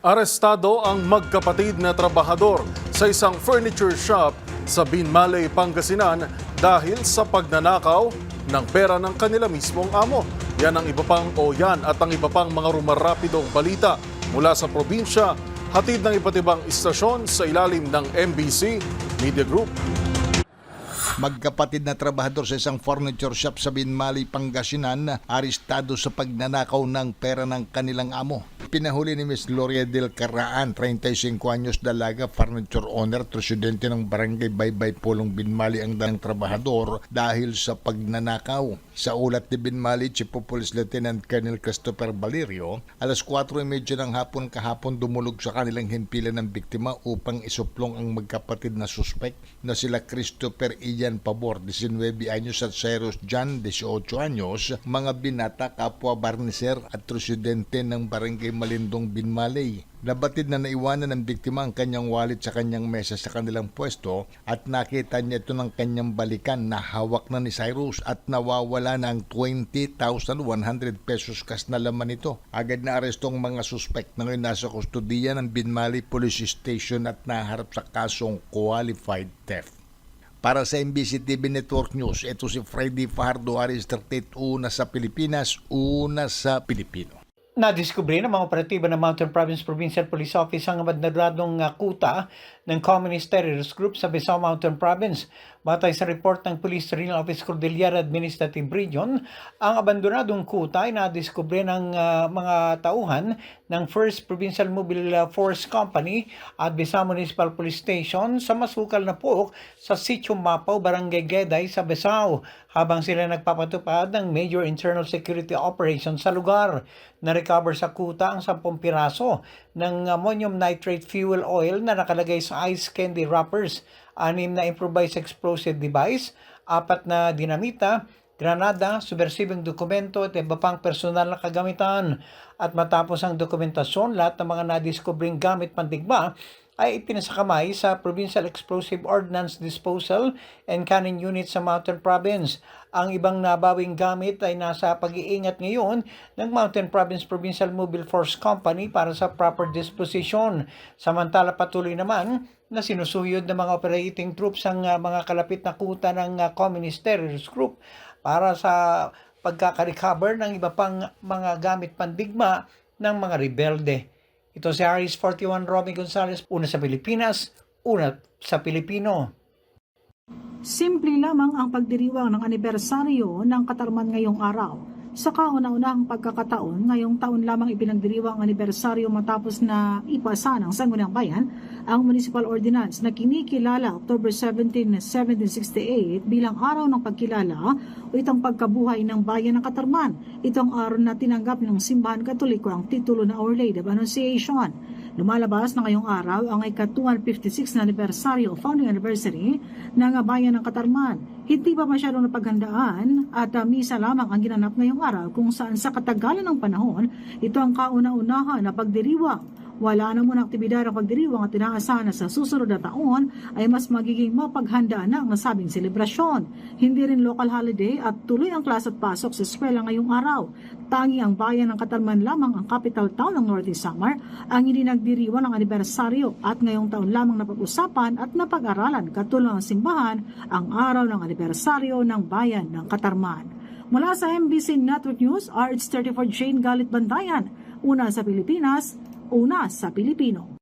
Arestado ang magkapatid na trabahador sa isang furniture shop sa Binmalay, Pangasinan dahil sa pagnanakaw ng pera ng kanila mismong amo. Yan ang iba pang o yan at ang iba pang mga rumarapidong balita mula sa probinsya, hatid ng iba't ibang istasyon sa ilalim ng MBC Media Group. Magkapatid na trabahador sa isang furniture shop sa Binmali, Pangasinan, arestado sa pagnanakaw ng pera ng kanilang amo. Pinahuli ni Miss Gloria del Carraan, 35 anyos dalaga, furniture owner, at residente ng barangay Baybay Pulong Binmali ang dalang trabahador dahil sa pagnanakaw. Sa ulat ni Binmali, Chief of Police Lieutenant Colonel Christopher Valerio, alas 4.30 ng hapon kahapon dumulog sa kanilang himpilan ng biktima upang isuplong ang magkapatid na suspect na sila Christopher Ian Pabor, 19 anyos at Cyrus John, 18 anyos, mga binata, kapwa barniser at residente ng barangay Malindong Binmalay. Nabatid na naiwanan ng biktima ang kanyang wallet sa kanyang mesa sa kanilang pwesto at nakita niya ito ng kanyang balikan na hawak na ni Cyrus at nawawala na ang 20,100 pesos kas na laman nito. Agad na aresto ang mga suspect na ngayon nasa kustodiya ng Binmali Police Station at naharap sa kasong qualified theft. Para sa MBC TV Network News, ito si Freddy Fajardo Aris 38, una sa Pilipinas, una sa Pilipino. Nadiskubre ng mga operatiba ng Mountain Province Provincial Police Office ang abandonadong uh, kuta ng Communist Terrorist Group sa Besao Mountain Province. Batay sa report ng Police Regional Office Cordillera Administrative Region, ang abandonadong kuta ay nadiskubre ng uh, mga tauhan ng 1st Provincial Mobile uh, Force Company at Besao Municipal Police Station sa masukal na puok sa Sitio Mapaw, Barangay Geday sa Besao habang sila nagpapatupad ng major internal security operation sa lugar. Na-recover sa kuta ang 10 piraso ng ammonium nitrate fuel oil na nakalagay sa ice candy wrappers, anim na improvised explosive device, apat na dinamita, granada, subversibong dokumento at iba pang personal na kagamitan. At matapos ang dokumentasyon, lahat ng mga nadiskubring gamit pandigma ay ipinasakamay sa Provincial Explosive Ordnance Disposal and Cannon Unit sa Mountain Province. Ang ibang nabawing gamit ay nasa pag-iingat ngayon ng Mountain Province Provincial Mobile Force Company para sa proper disposition. Samantala patuloy naman na sinusuyod ng mga operating troops ang uh, mga kalapit na kuta ng uh, Communist Terrorist Group para sa pagkakarecover ng iba pang mga gamit pandigma ng mga rebelde. Ito si Aris 41 Romy Gonzalez, una sa Pilipinas, una sa Pilipino. Simple lamang ang pagdiriwang ng anibersaryo ng Katarman ngayong araw. Sa kauna-unahang pagkakataon, ngayong taon lamang ipinagdiriwang ang anibersaryo matapos na ipasa ng Sangguniang Bayan ang Municipal Ordinance na kinikilala October 17, 1768 bilang araw ng pagkilala o itang pagkabuhay ng Bayan ng Katarman. Ito ang araw na tinanggap ng Simbahan Katoliko ang titulo na Our Lady of Annunciation. Lumalabas na ngayong araw ang ika-256 na anibersaryo o founding anniversary ng Bayan ng Katarman. Hindi pa masyadong napaghandaan at uh, misa lamang ang ginanap ngayong araw kung saan sa katagalan ng panahon, ito ang kauna-unahan na pagdiriwang wala na muna aktibidad ang pagdiriwang at inaasahan na sa susunod na taon ay mas magiging mapaghanda na ang nasabing selebrasyon. Hindi rin local holiday at tuloy ang klas at pasok sa eskwela ngayong araw. Tangi ang bayan ng Katarman lamang ang capital town ng Northeast Samar ang hindi nagdiriwang ng anibersaryo at ngayong taon lamang napag-usapan at napag-aralan katulong ang simbahan ang araw ng anibersaryo ng bayan ng Katarman. Mula sa MBC Network News, RH34 Jane Galit Bandayan, una sa Pilipinas, una sa Pilipino.